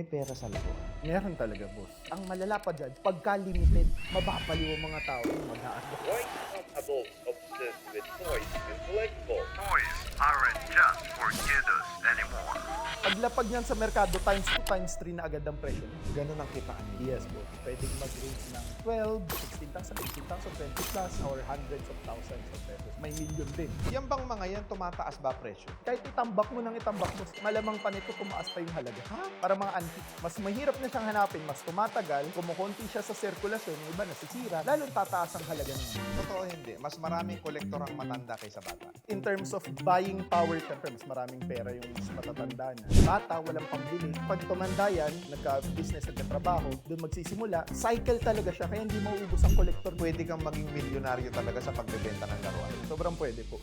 May pera sa laruan. Meron talaga, boss. Ang malala pa dyan, pagka limited, mababaliw ang mga tao yung mag-aano. Why not adults obsessed with toys and collectibles? Toys aren't just for kiddos anymore. Paglapag niyan sa merkado, times 2, times 3 na agad ang presyo. Ganun ang kitaan. Yes, boss. Pwedeng mag-range ng 12, 16,000, 18,000, 20 plus, or hundreds of thousands of pesos. May million din. Yan bang mga yan, tumataas ba presyo? Kahit itambak mo ng itambak mo, malamang pa nito tumaas pa yung halaga. Ha? Para mga antique. Mas mahirap na siyang hanapin, mas tumatagal, kumukonti siya sa sirkulasyon, yung iba nasisira, lalong tataas ang halaga niya. Totoo hindi. Mas maraming kolektor ang matanda kaysa bata. In terms of buying power, syempre mas maraming pera yung mas matatanda na. Bata, walang pambili. Pag tumanda yan, nagka-business, nagka-trabaho, doon magsisimula, cycle talaga siya, kaya hindi mauubos ang kolektor. Pwede kang maging milyonaryo talaga sa pagbebenta ng laruan. Sobrang pwede po.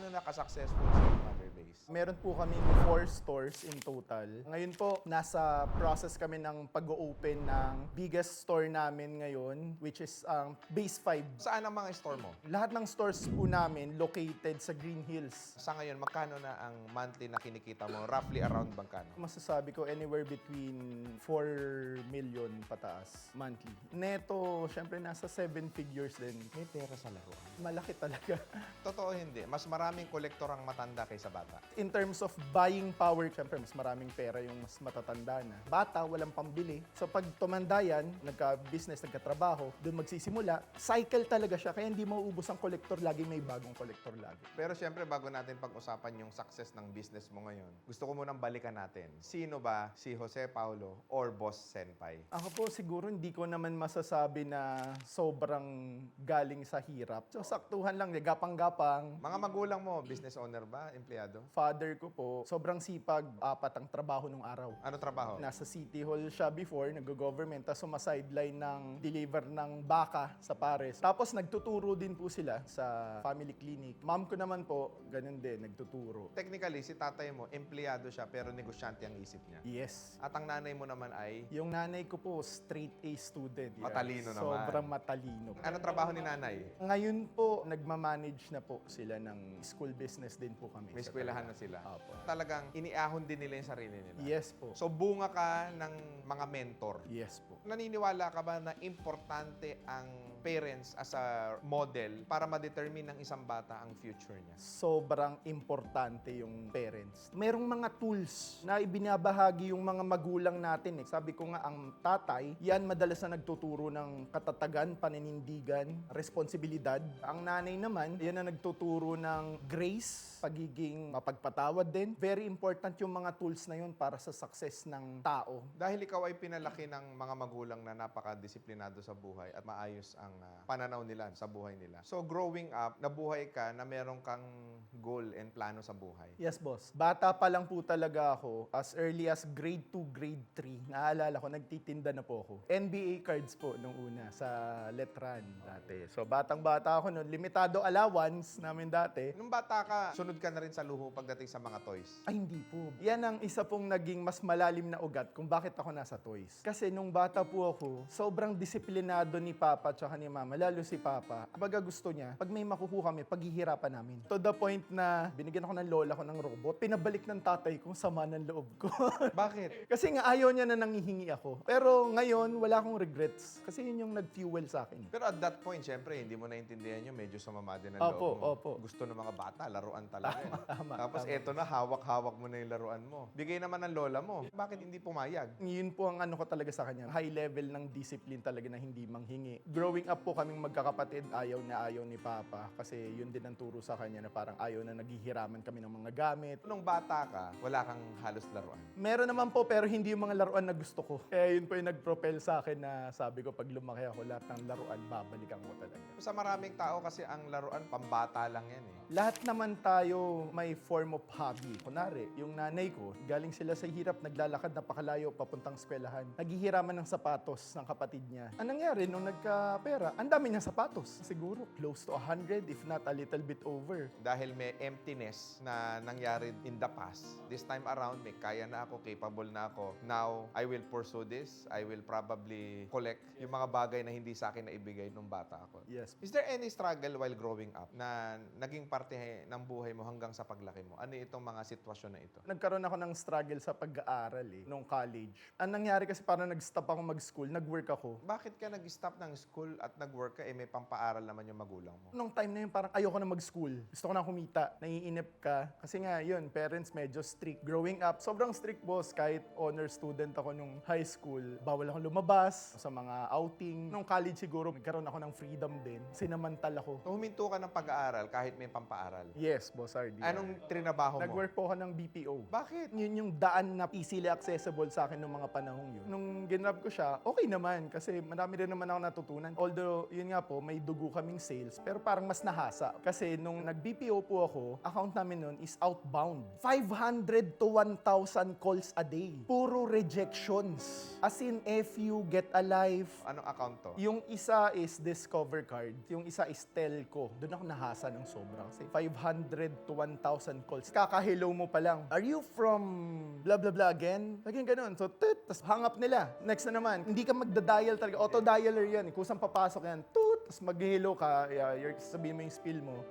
Gaano na ka-successful sa mother base? Meron po kami four stores in total. Ngayon po, nasa process kami ng pag-open ng biggest store namin ngayon, which is ang Base 5. Saan ang mga store mo? Lahat ng stores po namin located sa Green Hills. Sa ngayon, magkano na ang monthly na kinikita mo? Roughly around magkano? Masasabi ko anywhere between 4 million pataas monthly. Neto, syempre nasa 7 figures din. May pera sa laruan. Malaki talaga. Totoo hindi. Mas maraming kolektor ang matanda kaysa bata. In terms of buying power, syempre mas maraming pera yung mas matatanda na. Bata, walang pambili. So pag tumanda yan, nagka-business, nagka-trabaho, doon magsisimula, cycle talaga siya. Kaya hindi mauubos ang kolektor lagi, may bagong kolektor lagi. Pero syempre, bago natin pag-usapan yung success ng business mo ngayon, gusto ko munang balikan natin. Sino ba si Jose Paulo or Boss Senpai? Ako po siguro hindi ko naman masasabi na sobrang galing sa hirap. So saktuhan lang, gapang-gapang. Mga magulang mo, business owner ba? Empleyado? Father ko po, sobrang sipag, apat ang trabaho nung araw. Ano trabaho? Nasa City Hall siya before, nag-government, tapos sumasideline ng deliver ng baka sa Pares. Tapos nagtuturo din po sila sa family clinic. Mom ko naman po, ganun din, nagtuturo. Technically, si tatay mo, empleyado siya pero negosyante ang isip niya. Yes. At ang nanay mo naman ay, Yung nanay ko po, straight A student. Yan. Matalino naman. Sobrang matalino. ano trabaho ni nanay? Ngayon po, nagmamanage na po sila ng school business din po kami. May sa eskwelahan na sila. Opo. Talagang iniahon din nila yung sarili nila. Yes po. So bunga ka ng mga mentor. yes po. Naniniwala ka ba na importante ang parents as a model para ma-determine ng isang bata ang future niya? sobrang importante yung parents. Merong mga tools na ibinabahagi yung mga magulang natin. Eh. Sabi ko nga, ang tatay, yan madalas na nagtuturo ng katatagan, paninindigan, responsibilidad. Ang nanay naman, yan na nagtuturo ng grace, pagiging mapagpatawad din. Very important yung mga tools na yun para sa success ng tao. Dahil ikaw ay pinalaki ng mga magulang na napaka-disiplinado sa buhay at maayos ang ah, pananaw nila sa buhay nila. So growing up, nabuhay ka na meron kang goal and plano sa buhay. Yes, boss. Bata pa lang po talaga ako. As early as grade 2, grade 3. Naalala ko, nagtitinda na po ako. NBA cards po nung una sa Letran dati. So, batang-bata ako noon. Limitado allowance namin dati. Nung bata ka, sunod ka na rin sa luho pagdating sa mga toys. Ay, hindi po. Yan ang isa pong naging mas malalim na ugat kung bakit ako nasa toys. Kasi nung bata po ako, sobrang disiplinado ni Papa at ni Mama, lalo si Papa. Baga gusto niya, pag may makukuha kami, paghihirapan namin. To the point na binigyan ako ng lola ko ng robot, pinabalik ng tatay ko sama ng loob ko. Bakit? Kasi nga ayaw niya na nangihingi ako. Pero ngayon, wala akong regrets. Kasi yun yung nag-fuel sa akin. Pero at that point, syempre, hindi mo naintindihan yun. Medyo sumama din ang Opo, loob mo. opo. Gusto ng mga bata, laruan talaga. eh. tama, Tapos tama. eto na, hawak-hawak mo na yung laruan mo. Bigay naman ng lola mo. Bakit hindi pumayag? Yun po ang ano ko talaga sa kanya. High level ng discipline talaga na hindi manghingi. Growing up po kaming magkakapatid, ayaw na ayaw ni Papa. Kasi yun din ang turo sa kanya na parang ayaw na naghihiraman kami ng mga gamit. Nung bata ka, wala kang halos laruan. Meron naman po pero hindi yung mga laruan na gusto ko. Kaya yun po yung nag-propel sa akin na sabi ko pag lumaki ako lahat ng laruan, babalikan ko talaga. Sa maraming tao kasi ang laruan, pambata lang yan eh. Lahat naman tayo may form of hobby. Kunwari, yung nanay ko, galing sila sa hirap, naglalakad napakalayo papuntang eskwelahan. Naghihiraman ng sapatos ng kapatid niya. Anong nangyari nung nagka-pera? Pera, ang dami niya sapatos. Siguro close to 100 if not a little bit over. Dahil may emptiness na nangyari in the past, this time around, may kaya na ako, capable na ako. Now, I will pursue this. I will probably collect yung mga bagay na hindi sa akin na ibigay nung bata ako. Yes. Is there any struggle while growing up na naging parte ng buhay mo hanggang sa paglaki mo? Ano itong mga sitwasyon na ito? Nagkaroon ako ng struggle sa pag-aaral eh, nung college. Ang nangyari kasi parang nag-stop ako mag-school, nag-work ako. Bakit ka nag-stop ng school at nag-work ka, eh may pampaaral naman yung magulang mo? Nung time na yun, parang ayoko na mag-school. Gusto ko na kumita. Naiinip ka. Kasi nga, yun, parents medyo strict. Growing up, sobrang strict boss. Kahit honor student ako nung high school, bawal akong lumabas sa mga outing. Nung college siguro, nagkaroon ako ng freedom din. Sinamantal ako. So, huminto ka ng pag-aaral kahit may pampaaral. Yes, boss RD. Anong trinabaho mo? Nag-work po ako ng BPO. Bakit? Yun yung daan na easily accessible sa akin nung mga panahong yun. Nung ginrab ko siya, okay naman kasi marami rin naman ako natutunan. Although, yun nga po, may dugo kaming sales, pero parang mas nahasa. Kasi nung nag-BPO po ako, account namin nun is outbound. 500 to 1,000 calls a day. Puro rejections. As in, if you get a life, Anong account to? yung isa is Discover Card, yung isa is Telco. Doon ako nahasa ng sobra kasi 500 to 1,000 calls. Kaka-hello mo pa lang. Are you from blah blah blah again? Laging ganun. So, tut, tas hang up nila. Next na naman, hindi ka magda-dial talaga. Auto-dialer yan. Kusang papasok yan. Tut, tas mag-hello ka. Yeah, you're, sabihin mo yung spill mo.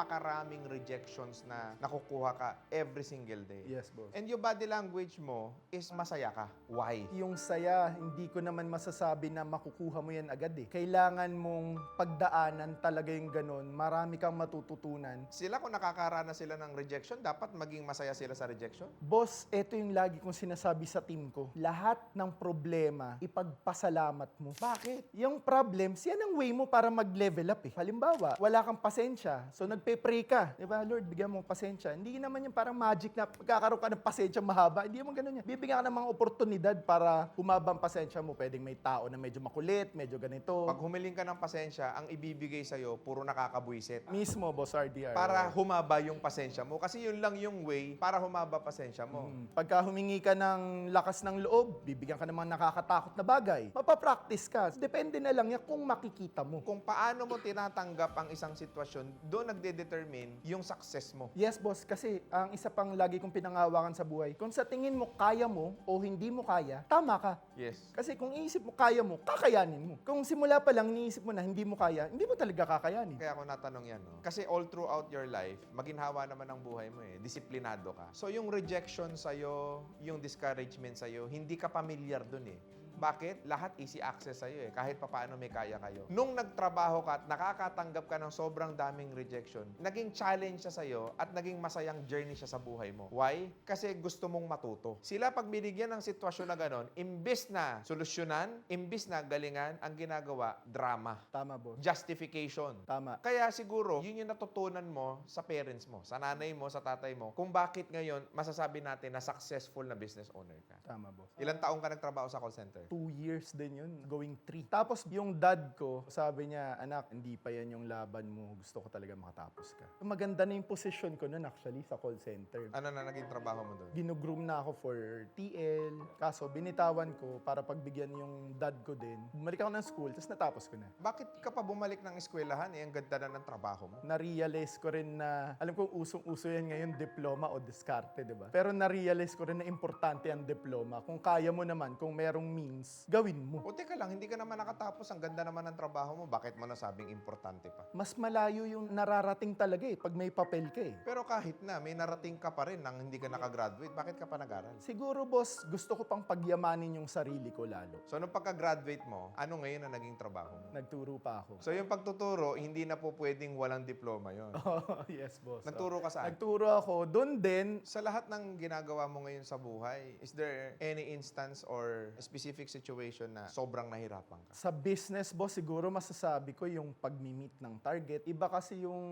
Napakaraming rejections na nakukuha ka every single day. Yes, boss. And yung body language mo is masaya ka. Why? Yung saya, hindi ko naman masasabi na makukuha mo yan agad eh. Kailangan mong pagdaanan talaga yung ganun. Marami kang matututunan. Sila kung nakakaranas sila ng rejection, dapat maging masaya sila sa rejection? Boss, ito yung lagi kong sinasabi sa team ko. Lahat ng problema, ipagpasalamat mo. Bakit? Yung problem, siya ang way mo para mag-level up eh. Halimbawa, wala kang pasensya, so nagpe-pray ka. Di ba, Lord, bigyan mo ng pasensya. Hindi naman yung parang magic na pagkakaroon ka ng pasensya mahaba. Hindi naman ganun yan. Bibigyan ka ng mga oportunidad para humaba ang pasensya mo. Pwedeng may tao na medyo makulit, medyo ganito. Pag humiling ka ng pasensya, ang ibibigay sa'yo, puro nakakabwisit. Mismo, boss RDR. Para humaba yung pasensya mo. Kasi yun lang yung way para humaba pasensya mo. Mm. Pagka humingi ka ng lakas ng loob, bibigyan ka ng mga nakakatakot na bagay. Mapapractice ka. Depende na lang yan kung makikita mo. Kung paano mo tinatanggap ang isang sitwasyon, doon nagde-determine yung success mo. Yes, boss. Kasi ang isa pang lagi kong pinangawakan sa buhay, kung sa tingin mo kaya mo o hindi mo kaya, tama ka. Yes. Kasi kung iisip mo kaya mo, kakayanin mo. Kung simula pa lang niisip mo na hindi mo kaya, hindi mo talaga kakayanin. Kaya ako natanong yan, no? Kasi all throughout your life, maginhawa naman ang buhay mo eh. Disiplinado ka. So yung rejection sa'yo, yung discouragement sa'yo, hindi ka familiar dun eh. Bakit? Lahat easy access sa'yo eh. Kahit papaano may kaya kayo. Nung nagtrabaho ka at nakakatanggap ka ng sobrang daming rejection, naging challenge siya sa'yo at naging masayang journey siya sa buhay mo. Why? Kasi gusto mong matuto. Sila pag binigyan ng sitwasyon na ganon, imbis na solusyonan, imbis na galingan, ang ginagawa, drama. Tama, boss. Justification. Tama. Kaya siguro, yun yung natutunan mo sa parents mo, sa nanay mo, sa tatay mo, kung bakit ngayon masasabi natin na successful na business owner ka. Tama, boss. Ilang taong ka nagtrabaho sa call center? Two years din yun, going three. Tapos yung dad ko, sabi niya, anak, hindi pa yan yung laban mo. Gusto ko talaga makatapos ka. Maganda na yung position ko nun actually sa call center. Ano na naging trabaho mo doon? Ginugroom na ako for TL. Kaso binitawan ko para pagbigyan yung dad ko din. Bumalik ako ng school, tapos natapos ko na. Bakit ka pa bumalik ng eskwelahan? Eh, ang ganda na ng trabaho mo. Na-realize ko rin na, alam ko usong-uso yan ngayon, diploma o diskarte, di ba? Pero na-realize ko rin na importante ang diploma. Kung kaya mo naman, kung merong means, gawin mo. O teka lang, hindi ka naman nakatapos. Ang ganda naman ng trabaho mo. Bakit mo nasabing importante pa? Mas malayo yung nararating talaga eh, pag may papel ka eh. Pero kahit na, may narating ka pa rin nang hindi ka nakagraduate. Bakit ka pa nag-aral? Siguro boss, gusto ko pang pagyamanin yung sarili ko lalo. So, nung pagka-graduate mo, ano ngayon ang naging trabaho mo? Nagturo pa ako. So, yung pagtuturo, hindi na po pwedeng walang diploma yon. Oh, yes boss. Nagturo ka saan? Nagturo ako. Doon din, Sa lahat ng ginagawa mo ngayon sa buhay, is there any instance or specific situation na sobrang nahirapan ka? Sa business, boss, siguro masasabi ko yung pag-meet ng target. Iba kasi yung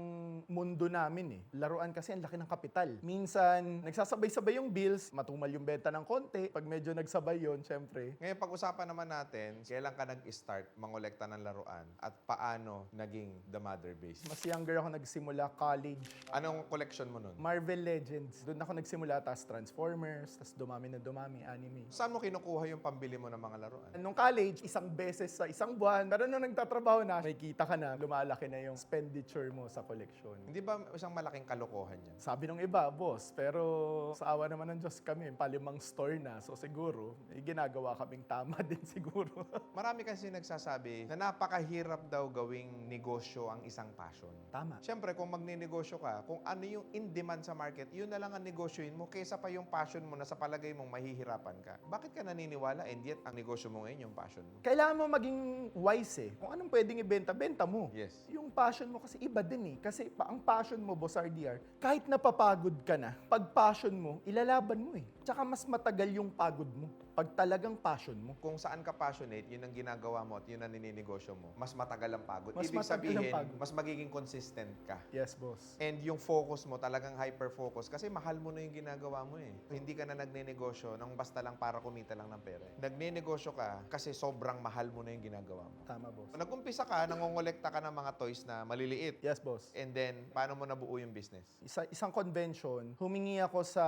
mundo namin eh. Laruan kasi ang laki ng kapital. Minsan, nagsasabay-sabay yung bills, matumal yung benta ng konti. Pag medyo nagsabay yon syempre. Ngayon, pag-usapan naman natin, kailan ka nag-start mangolekta ng laruan at paano naging the mother base? Mas younger ako nagsimula, college. Anong collection mo nun? Marvel Legends. Doon ako nagsimula, tas Transformers, tas dumami na dumami, anime. Saan mo kinukuha yung pambili mo ng mga mga laruan. Nung college, isang beses sa isang buwan. Pero nung nagtatrabaho na, may kita ka na, lumalaki na yung expenditure mo sa collection. Hindi ba isang malaking kalokohan yan? Sabi ng iba, boss, pero sa awa naman ng Diyos kami, palimang store na. So siguro, may ginagawa kaming tama din siguro. Marami kasi nagsasabi na napakahirap daw gawing negosyo ang isang passion. tama. Siyempre, kung magninegosyo ka, kung ano yung in demand sa market, yun na lang ang negosyoin mo kaysa pa yung passion mo na sa palagay mong mahihirapan ka. Bakit ka naniniwala and yet ang negosyo mo ngayon yung passion mo? Kailangan mo maging wise eh. Kung anong pwedeng ibenta, benta mo. Yes. Yung passion mo kasi iba din eh. Kasi pa, ang passion mo, Boss RDR, kahit napapagod ka na, pag passion mo, ilalaban mo eh. Tsaka mas matagal yung pagod mo. Pag talagang passion mo. Kung saan ka passionate, yun ang ginagawa mo at yun ang nininegosyo mo, mas matagal ang pagod. Mas Ibig sabihin, pagod. mas magiging consistent ka. Yes, boss. And yung focus mo talagang hyper-focus kasi mahal mo na yung ginagawa mo eh. Hindi ka na nagnenegosyo nang basta lang para kumita lang ng pera. Nagnenegosyo ka kasi sobrang mahal mo na yung ginagawa mo. Tama, boss. Nag-umpisa ka, nangongolekta ka ng mga toys na maliliit. Yes, boss. And then, paano mo nabuo yung business? Isa, isang convention, humingi ako sa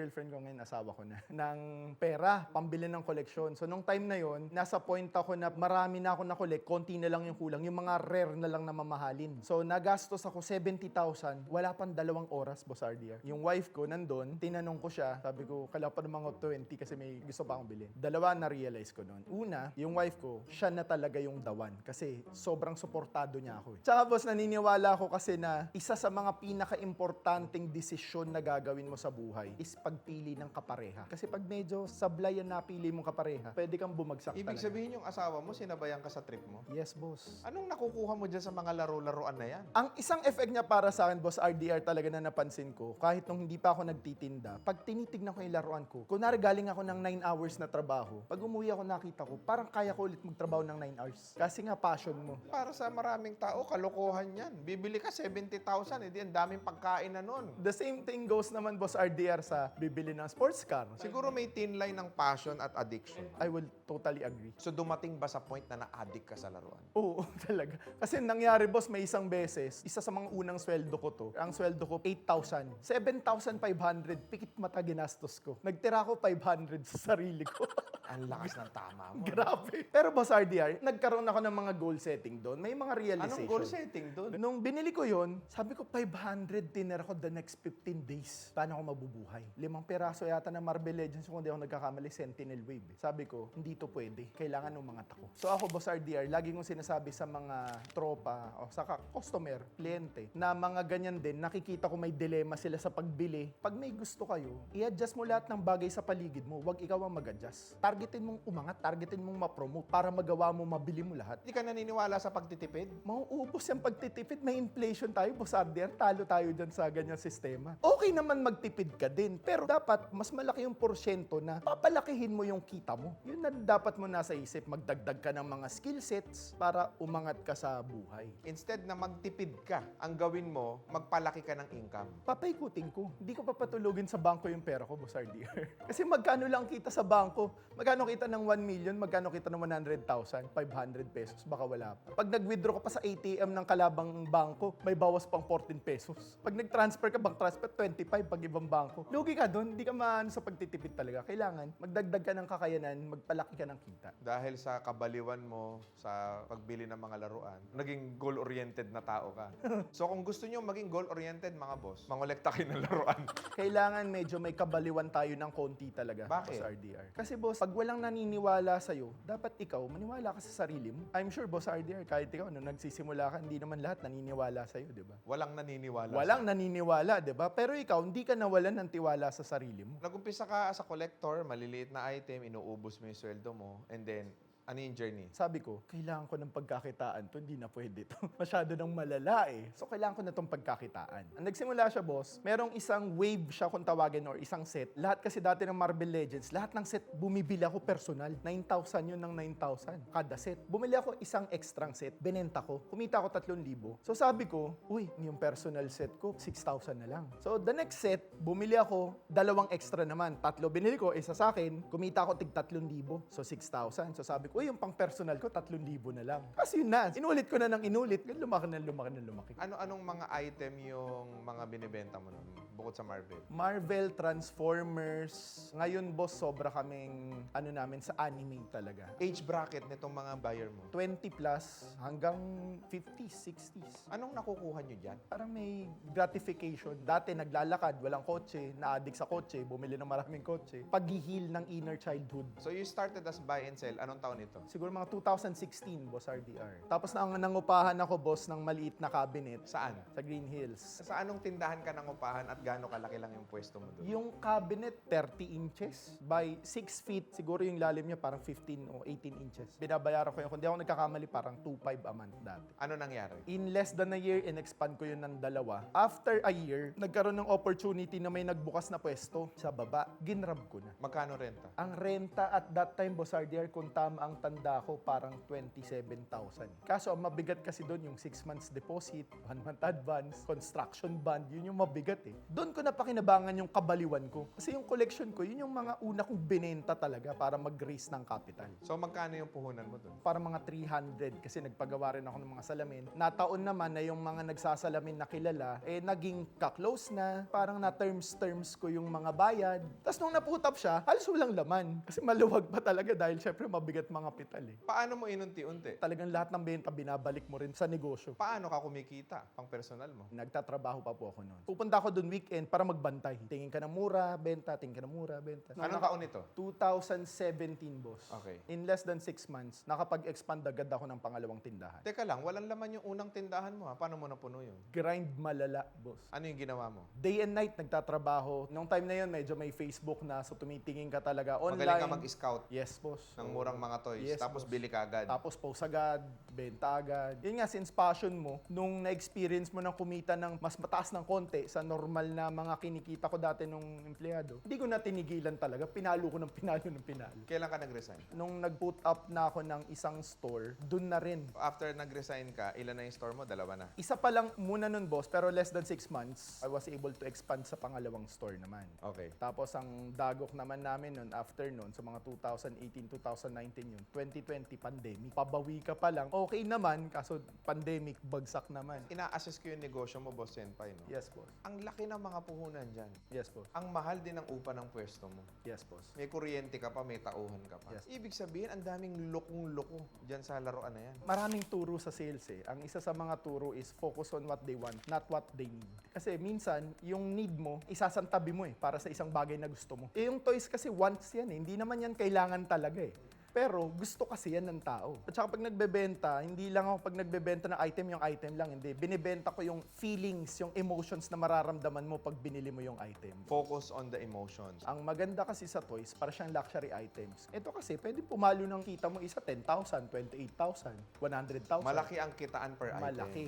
ex-girlfriend ko ngayon, asawa ko na, ng pera, pambili ng koleksyon. So, nung time na yon nasa point ako na marami na ako na-collect, konti na lang yung kulang, yung mga rare na lang na mamahalin. So, nagastos ako 70,000, wala pang dalawang oras, Boss. Yung wife ko, nandun, tinanong ko siya, sabi ko, kala pa mga 20 kasi may gusto pa akong bilhin. Dalawa na-realize ko noon. Una, yung wife ko, siya na talaga yung dawan kasi sobrang suportado niya ako. Eh. Tsaka boss, naniniwala ako kasi na isa sa mga pinaka-importanting desisyon na gagawin mo sa buhay is pagpili ng kapareha. Kasi pag medyo sablay ang napili mong kapareha, pwede kang bumagsak Ibig talaga. sabihin yung asawa mo, sinabayan ka sa trip mo? Yes, boss. Anong nakukuha mo dyan sa mga laro-laruan na yan? Ang isang effect niya para sa akin, boss RDR talaga na napansin ko, kahit nung hindi pa ako nagtitinda, pag tinitignan ko yung laruan ko, kunwari galing ako ng 9 hours na trabaho, pag umuwi ako nakita ko, parang kaya ko ulit magtrabaho ng 9 hours. Kasi nga passion mo. Para sa maraming tao, kalokohan yan. Bibili ka 70,000, edi ang daming pagkain na nun. The same thing goes naman, boss RDR, sa bibili ng sports car. Siguro may thin line ng passion at addiction. I will totally agree. So dumating ba sa point na na-addict ka sa laruan? Oo, talaga. Kasi nangyari, boss, may isang beses, isa sa mga unang sweldo ko to, ang sweldo ko, 8,000. 7,500, pikit mata ginastos ko. Nagtira ko 500 sa sarili ko. Ang lakas ng tama mo. Grabe. Pero boss RDR, nagkaroon ako ng mga goal setting doon. May mga realization. Anong goal setting doon? Nung binili ko yon, sabi ko 500 dinner ko the next 15 days. Paano ako mabubuhay? Limang peraso yata ng Marvel Legends kung hindi ako nagkakamali, Sentinel Wave. eh. Sabi ko, hindi to pwede. Kailangan ng mga tako. So ako, Boss RDR, lagi kong sinasabi sa mga tropa o sa customer, kliyente, na mga ganyan din, nakikita ko may dilema sila sa pagbili. Pag may gusto kayo, i-adjust mo lahat ng bagay sa paligid mo. Huwag ikaw ang mag-adjust. Targetin mong umangat, targetin mong ma-promote para magawa mo, mabili mo lahat. Hindi ka naniniwala sa pagtitipid? Mauubos yung pagtitipid. May inflation tayo, boss RDR. Talo tayo dyan sa ganyang sistema. Okay naman magtipid ka din. Pero dapat mas malaki yung porsyento na papalakihin mo yung kita mo. Yun na dapat mo nasa isip. Magdagdag ka ng mga skill sets para umangat ka sa buhay. Instead na magtipid ka, ang gawin mo, magpalaki ka ng income. Papaikutin ko. Hindi ko papatulugin sa bangko yung pera ko, boss RDR. Kasi magkano lang kita sa bangko? Magkano kita ng 1 million? Magkano kita ng 100,000? 500 pesos? Baka wala pa. Pag nag-withdraw ka pa sa ATM ng kalabang bangko, may bawas pang 14 pesos. Pag nag-transfer ka, bank transfer, 25 pag ibang bangko. Lugi ka doon. Hindi ka maano sa pagtitipid talaga. Kailangan, magdagdag ka ng kakayanan, magpalaki ka ng kita. Dahil sa kabaliwan mo sa pagbili ng mga laruan, naging goal-oriented na tao ka. so kung gusto nyo maging goal-oriented, mga boss, mangolekta kayo ng laruan. Kailangan medyo may kabaliwan tayo ng konti talaga. Bakit? RDR. Kasi boss, pag walang naniniwala sa'yo, dapat ikaw maniwala ka sa sarili mo. I'm sure, boss RDR, kahit ikaw, nung nagsisimula ka, hindi naman lahat naniniwala sa'yo, di ba? Walang naniniwala. Walang naniniwala, di ba? Pero ikaw, hindi ka nawalan ng tiwala sa sarili mo. Nag-umpisa ka as a collector, maliliit na item, inuubos mo yung sweldo mo, and then, ano yung journey? Sabi ko, kailangan ko ng pagkakitaan to, hindi na pwede to. Masyado nang malala eh. So, kailangan ko na tong pagkakitaan. Ang nagsimula siya, boss, merong isang wave siya kung tawagin or isang set. Lahat kasi dati ng Marvel Legends, lahat ng set, bumibili ako personal. 9,000 yun ng 9,000 kada set. Bumili ako isang extra set, benenta ko. Kumita ako 3,000. So, sabi ko, uy, yung personal set ko, 6,000 na lang. So, the next set, bumili ako dalawang extra naman. Tatlo binili ko, isa sa akin, kumita ako tig 3,000. So, 6,000. So, sabi ko, uy, yung pang personal ko, 3,000 na lang. Kasi yun na, inulit ko na ng inulit, lumaki na lumaki na lumaki. Ano-anong mga item yung mga binibenta mo nun? bukod sa Marvel? Marvel, Transformers. Ngayon, boss, sobra kaming ano namin sa anime talaga. Age bracket nitong mga buyer mo. 20 plus hanggang 50s, 60s. Anong nakukuha nyo dyan? Parang may gratification. Dati naglalakad, walang kotse, na-addict sa kotse, bumili ng maraming kotse. Pag-heal ng inner childhood. So you started as buy and sell. Anong taon ito? Siguro mga 2016, boss RDR. Tapos nang nangupahan ako, boss, ng maliit na cabinet Saan? sa Green Hills. Sa anong tindahan ka nangupahan at gaano kalaki lang yung pwesto mo doon? Yung cabinet, 30 inches by 6 feet. Siguro yung lalim niya parang 15 o 18 inches. Binabayaran ko yun. Kung di ako nagkakamali, parang 2.5 a month dati. Ano nangyari? In less than a year, in-expand ko yun ng dalawa. After a year, nagkaroon ng opportunity na may nagbukas na pwesto sa baba. Ginrab ko na. Magkano renta? Ang renta at that time, Boss RDR, kung tama ang tanda ko, parang 27,000. Kaso, ang mabigat kasi doon yung 6 months deposit, 1 month advance, construction bond, yun yung mabigat eh. Doon ko napakinabangan yung kabaliwan ko. Kasi yung collection ko, yun yung mga una kong binenta talaga para mag-raise ng capital. So magkano yung puhunan mo doon? Para mga 300 kasi nagpagawa rin ako ng mga salamin. Nataon naman na yung mga nagsasalamin na kilala, eh naging ka-close na. Parang na terms-terms ko yung mga bayad. Tapos nung naputap siya, halos walang laman. Kasi maluwag pa talaga dahil syempre mabigat mga pital eh. Paano mo inunti-unti? Talagang lahat ng benta binabalik mo rin sa negosyo. Paano ka kumikita pang personal mo? Nagtatrabaho pa po ako noon. Pupunta ako doon weekend para magbantay. Tingin ka ng mura, benta. Tingin ka ng mura, benta. Anong taon ito? 2017, boss. Okay. In less than 6 months, nakapag-expand agad ako ng pangalawang tindahan. Teka lang, walang laman yung unang tindahan mo ha. Paano mo napuno yun? Grind malala, boss. Ano yung ginawa mo? Day and night nagtatrabaho. Nung time na yun, medyo may Facebook na, so tumitingin ka talaga online. Magaling ka mag-scout Yes, boss. ng murang mga toys. Yes, tapos boss. bili ka agad. Tapos post agad, benta agad. Yun nga, since passion mo, nung na-experience mo ng kumita ng mas mataas ng konti sa normal na mga kinikita ko dati nung empleyado, hindi ko na tinigilan talaga. Pinalo ko ng pinalo ng pinalo. Kailan ka nag-resign? Nung nag-put up na ako ng isang store, dun na rin. After nag-resign ka, ilan na yung store mo? Dalawa na. Isa pa lang muna nun, boss, pero less than six months, I was able to expand sa pangalawang store naman. Okay. Tapos ang dagok naman namin nun, after nun, sa mga 2018, 2019 yun, 2020, pandemic. Pabawi ka pa lang, okay naman, kaso pandemic, bagsak naman. Ina-assess ko yung negosyo mo, Boss Senpai, no? Yes, boss. Ang laki ng mga puhunan dyan. Yes, boss. Ang mahal din ng upa ng pwesto mo. Yes, boss. May kuryente ka pa, may tauhan ka pa. Yes. Ibig sabihin, ang daming lukong-luko dyan sa laruan na yan. Maraming turo sa sales eh. Ang isa sa mga turo is focus on what they want, not what they need. Kasi minsan, yung need mo, isasantabi mo eh, para sa isang bagay na gusto mo. Eh yung toys kasi wants yan eh. Hindi naman yan kailangan talaga eh. Pero gusto kasi yan ng tao. At saka pag nagbebenta, hindi lang ako pag nagbebenta ng item, yung item lang. Hindi. Binibenta ko yung feelings, yung emotions na mararamdaman mo pag binili mo yung item. Focus on the emotions. Ang maganda kasi sa toys, para siyang luxury items. Ito kasi, pwede pumalo ng kita mo isa 10,000, 28,000, 100,000. Malaki ang kitaan per item. Malaki.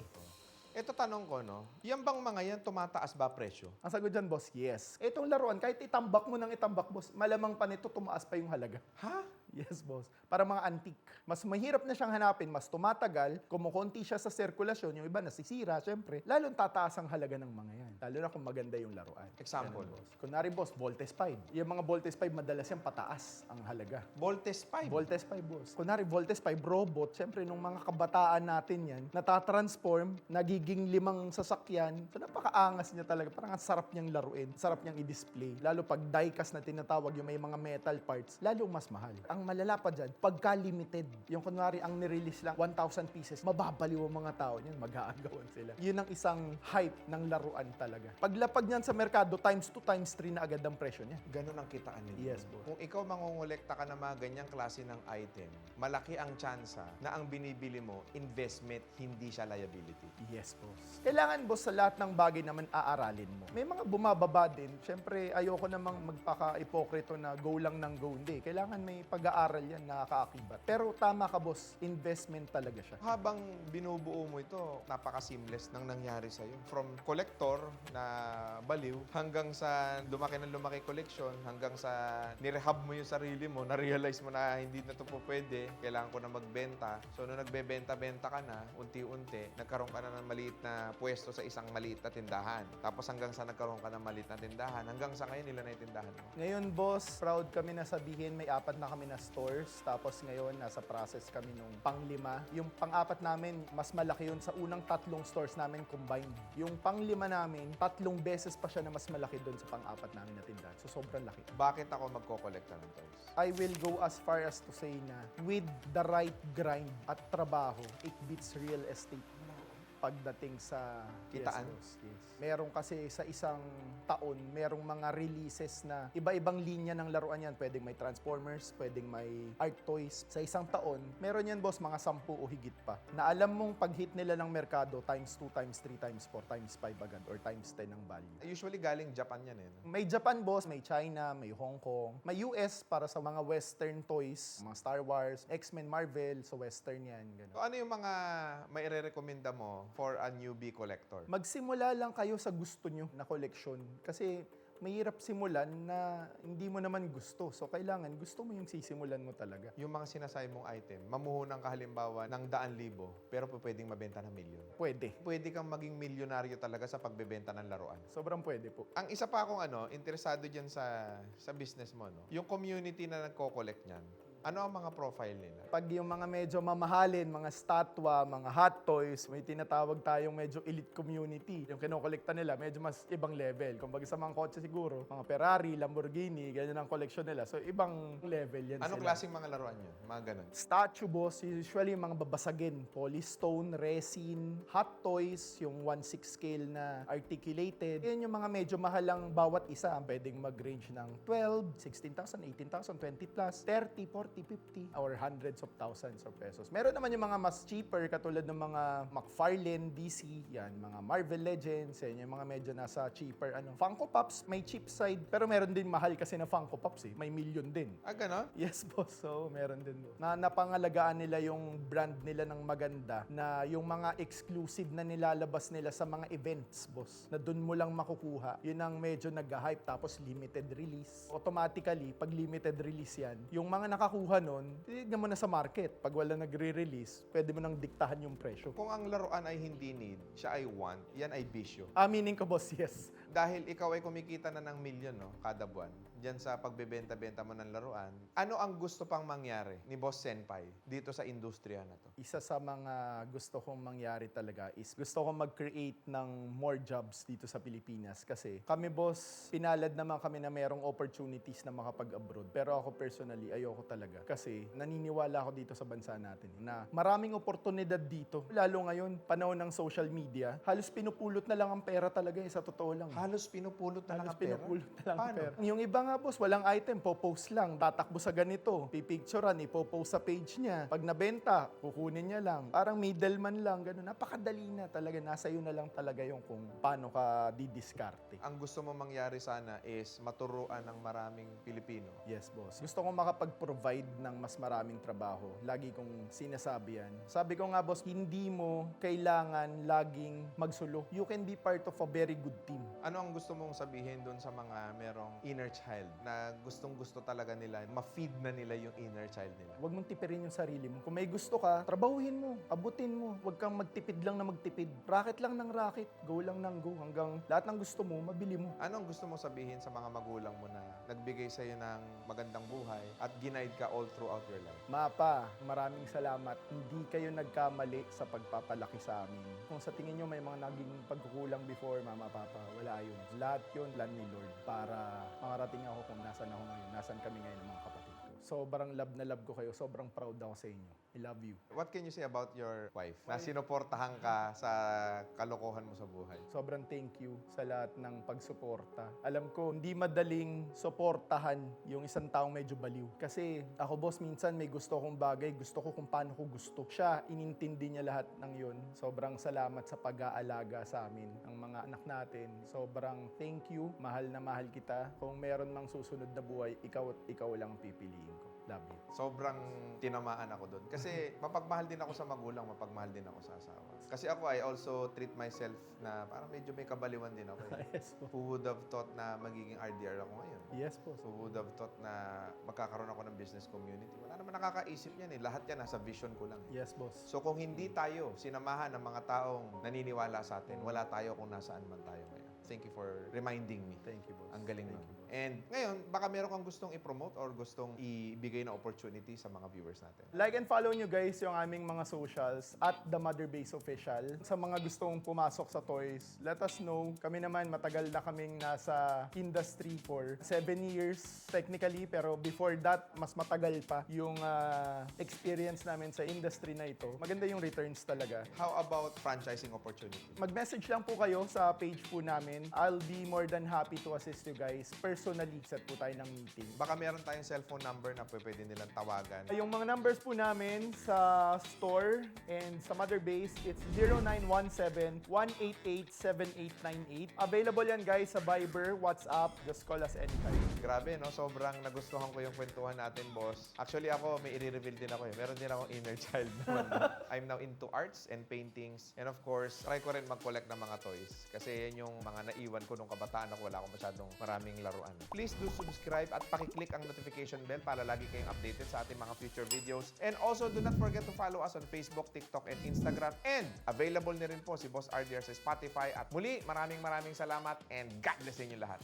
Ito tanong ko, no? Yan bang mga yan tumataas ba presyo? Ang sagot dyan, boss, yes. Itong laruan, kahit itambak mo ng itambak, boss, malamang pa nito tumaas pa yung halaga. Ha? Yes, boss. Para mga antique. Mas mahirap na siyang hanapin, mas tumatagal, kumukunti siya sa sirkulasyon, yung iba nasisira, syempre, lalong tataas ang halaga ng mga yan. Lalo na kung maganda yung laruan. Example. Ganun, boss. Kunwari, boss, Voltes 5. Yung mga Voltes 5, madalas yan pataas ang halaga. Voltes 5. Voltes 5, boss. Kunwari, Voltes 5 robot, syempre, nung mga kabataan natin yan, natatransform, nagiging limang sasakyan. So, napakaangas niya talaga. Parang ang sarap niyang laruin. Sarap niyang i-display. Lalo pag diecast na tinatawag, yung may mga metal parts, lalong mas mahal. Ang malala pa dyan, pagka limited. Yung kunwari, ang nirelease lang, 1,000 pieces, mababaliw ang mga tao niyan. Mag-aagawan sila. Yun ang isang hype ng laruan talaga. Paglapag niyan sa merkado, times 2, times 3 na agad ang presyo niya. Ganun ang kitaan nila. Yes, boss. Kung ikaw mangongolekta ka ng mga ganyang klase ng item, malaki ang tsansa na ang binibili mo, investment, hindi siya liability. Yes, boss. Kailangan, boss, sa lahat ng bagay naman aaralin mo. May mga bumababa din. Siyempre, ayoko namang magpaka-ipokrito na go lang ng go. Hindi. Kailangan may pag-aaral yan na kaakibat. Pero tama ka, boss. Investment talaga siya. Habang binubuo mo ito, napaka-seamless nang nangyari sa'yo. From collector na baliw, hanggang sa lumaki ng lumaki collection, hanggang sa nirehab mo yung sarili mo, na-realize mo na hindi na ito po pwede, kailangan ko na magbenta. So, nung nagbebenta-benta ka na, unti-unti, nagkaroon ka na ng maliit na pwesto sa isang maliit na tindahan. Tapos hanggang sa nagkaroon ka ng maliit na tindahan, hanggang sa ngayon, nila na yung tindahan mo. Ngayon, boss, proud kami na sabihin may apat na kami na stores. Tapos ngayon, nasa process kami nung panglima. Yung pang-apat namin, mas malaki yun sa unang tatlong stores namin combined. Yung panglima namin, tatlong beses pa siya na mas malaki doon sa pang-apat namin na tindahan. So, sobrang laki. Bakit ako magkokolekta ng toys? I will go as far as to say na with the right grind at trabaho, it beats real estate pagdating sa Kitaan? Yes, yes. Meron kasi sa isang taon, merong mga releases na iba-ibang linya ng laruan yan. Pwedeng may Transformers, pwedeng may art toys. Sa isang taon, meron yan boss mga 10 o higit pa. Na alam mong pag-hit nila ng merkado, times 2, times 3, times 4, times 5 agad, or times 10 ang value. Usually galing Japan yan eh. no? May Japan boss, may China, may Hong Kong, may US para sa mga western toys, mga Star Wars, X-Men, Marvel, so western yan. Ganun. So ano yung mga may rekomenda mo for a newbie collector? Magsimula lang kayo sa gusto nyo na koleksyon. Kasi mahirap simulan na hindi mo naman gusto. So kailangan gusto mo yung sisimulan mo talaga. Yung mga sinasay mong item, mamuhunan ka halimbawa ng daan libo, pero pwedeng mabenta ng milyon. Pwede. Pwede kang maging milyonaryo talaga sa pagbebenta ng laruan. Sobrang pwede po. Ang isa pa akong ano, interesado dyan sa sa business mo, no? Yung community na nagko-collect niyan. Ano ang mga profile nila? Pag yung mga medyo mamahalin, mga statwa, mga hot toys, may tinatawag tayong medyo elite community. Yung kinokolekta nila, medyo mas ibang level. Kung sa mga kotse siguro, mga Ferrari, Lamborghini, ganyan ang collection nila. So, ibang level yan Anong sila. klaseng mga laruan yun? Mga ganun. Statue boss, usually mga babasagin. Polystone, resin, hot toys, yung 1-6 scale na articulated. Yan yung mga medyo mahalang bawat isa. Pwedeng mag-range ng 12, 16,000, 18,000, 20 plus, 30, 40, 50, or hundreds of thousands of pesos. Meron naman yung mga mas cheaper katulad ng mga McFarlane, DC, yan, mga Marvel Legends, yan, yung mga medyo nasa cheaper. Ano. Funko Pops, may cheap side, pero meron din mahal kasi na Funko Pops eh. May million din. Ah, ganon? Yes, boss. So, meron din. boss. Na napangalagaan nila yung brand nila ng maganda na yung mga exclusive na nilalabas nila sa mga events, boss. Na doon mo lang makukuha. Yun ang medyo nag-hype tapos limited release. Automatically, pag limited release yan, yung mga nakakuha nun, tignan mo na sa market. Pag wala nagre-release, pwede mo nang diktahan yung presyo. Kung ang laruan ay hindi need, siya ay want, yan ay bisyo. Ah, meaning ko, boss, yes. Dahil ikaw ay kumikita na ng milyon no, kada buwan, dyan sa pagbebenta-benta mo ng laruan, ano ang gusto pang mangyari ni Boss Senpai dito sa industriya na to? Isa sa mga gusto kong mangyari talaga is gusto kong mag-create ng more jobs dito sa Pilipinas kasi kami boss, pinalad naman kami na merong opportunities na makapag-abroad. Pero ako personally, ayoko talaga kasi naniniwala ako dito sa bansa natin na maraming oportunidad dito. Lalo ngayon, panahon ng social media, halos pinupulot na lang ang pera talaga eh, sa totoo lang. Halos pinupulot na lang Halos ang pera. pinupulot na lang ang Paano? pera. Yung iba nga boss, walang item, po-post lang. Tatakbo sa ganito, pipicturean, ipo-post sa page niya. Pag nabenta, kukunin niya lang. Parang middleman lang, ganun. Napakadali na talaga. Nasa iyo na lang talaga yung kung paano ka didiskarte. Ang gusto mo mangyari sana is maturuan ng maraming Pilipino. Yes, boss. Gusto kong makapag-provide ng mas maraming trabaho. Lagi kong sinasabi yan. Sabi ko nga, boss, hindi mo kailangan laging magsulo. You can be part of a very good team. Ano ang gusto mong sabihin doon sa mga merong inner child na gustong gusto talaga nila, ma-feed na nila yung inner child nila? Huwag mong tipirin yung sarili mo. Kung may gusto ka, trabahuhin mo, abutin mo. Huwag kang magtipid lang na magtipid. Racket lang ng racket, go lang ng go hanggang lahat ng gusto mo, mabili mo. Anong gusto mong sabihin sa mga magulang mo na nagbigay sa iyo ng magandang buhay at ginaid ka all throughout your life? Mapa, maraming salamat. Hindi kayo nagkamali sa pagpapalaki sa amin. Kung sa tingin nyo may mga naging pagkukulang before, mama, papa, wala yun. Lahat yun, plan ni Lord para makarating ako kung nasan ako ngayon, nasan kami ngayon ng mga kapatid ko. Sobrang love na love ko kayo. Sobrang proud ako sa inyo. I love you. What can you say about your wife na sinuportahan ka sa kalokohan mo sa buhay? Sobrang thank you sa lahat ng pagsuporta. Alam ko, hindi madaling suportahan yung isang taong medyo baliw. Kasi ako, boss, minsan may gusto kong bagay, gusto ko kung paano ko gusto. Siya, inintindi niya lahat ng yun. Sobrang salamat sa pag-aalaga sa amin, ng mga anak natin. Sobrang thank you, mahal na mahal kita. Kung meron mang susunod na buhay, ikaw at ikaw lang ang pipiliin ko. Love you. Sobrang tinamaan ako doon. Kasi mapagmahal din ako sa magulang, mapagmahal din ako sa asawa. Kasi ako, I also treat myself na parang medyo may kabaliwan din ako. Eh. yes po. Who would have thought na magiging RDR ako ngayon? Yes po. Who would have thought na magkakaroon ako ng business community? Wala naman nakakaisip yan eh. Lahat yan nasa vision ko lang. Eh. Yes, boss. So kung hindi tayo sinamahan ng mga taong naniniwala sa atin, wala tayo kung nasaan man tayo ngayon. Thank you for reminding me. Thank you, boss. Ang galing Thank nun. And ngayon, baka meron kang gustong i-promote or gustong ibigay na opportunity sa mga viewers natin. Like and follow nyo guys yung aming mga socials at The Mother Base Official. Sa mga gustong pumasok sa toys, let us know. Kami naman matagal na kaming nasa industry for 7 years technically pero before that mas matagal pa yung ah, experience namin sa industry na ito. Maganda yung returns talaga. How about franchising opportunity? Mag-message lang po kayo sa page po namin. I'll be more than happy to assist you guys. Personally, set po tayo ng meeting. Baka meron tayong cellphone number na pwede nilang tawagan. Yung mga numbers po namin sa store and sa mother base, it's 0917-188-7898. Available yan guys sa Viber, WhatsApp, just call us anytime. Grabe, no? Sobrang nagustuhan ko yung kwentuhan natin, boss. Actually, ako, may i-reveal din ako eh. Meron din akong inner child naman. I'm now into arts and paintings. And of course, try ko rin mag-collect ng mga toys. Kasi yan yung mga naiwan ko nung kabataan ako. Wala akong masyadong maraming laruan. Please do subscribe at pakiclick ang notification bell para lagi kayong updated sa ating mga future videos. And also, do not forget to follow us on Facebook, TikTok, and Instagram. And available na rin po si Boss RDR sa Spotify. At muli, maraming maraming salamat and God bless inyo lahat.